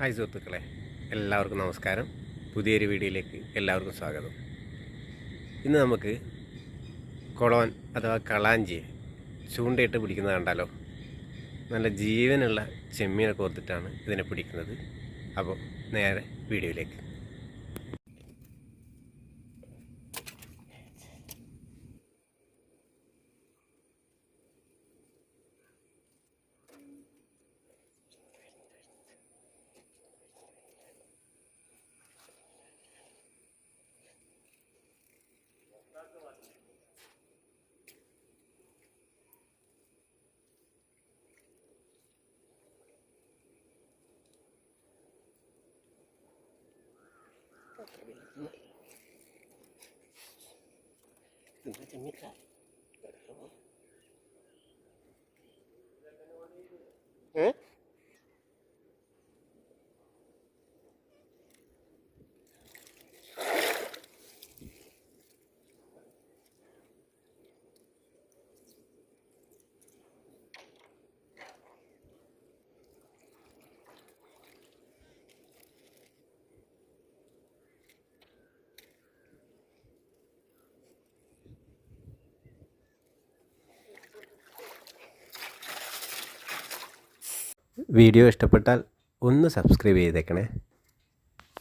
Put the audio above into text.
Hi സുഹൃത്തുക്കളെ എല്ലാവർക്കും നമസ്കാരം. പുതിയൊരു വീഡിയോയിലേക്ക് എല്ലാവർക്കും സ്വാഗതം. ഇന്ന് നമുക്ക് കൊളോൻ അഥവാ കളാഞ്ചിയെ ചൂണ്ടയിട്ട് പിടിക്കുന്നത് കണ്ടാലോ? നല്ല ജീവനുള്ള ചെമ്മീനൊക്കെ ഓർത്തിട്ടാണ് ഇതിനെ പിടിക്കുന്നത്. അപ്പോൾ നേരെ വീഡിയോയിലേക്ക്. Tengah-tengah mikir. Tak ada apa-apa. Video ഇഷ്ടപ്പെട്ടാൽ ഒന്ന് സബ്സ്ക്രൈബ് ചെയ്തേക്കണേ.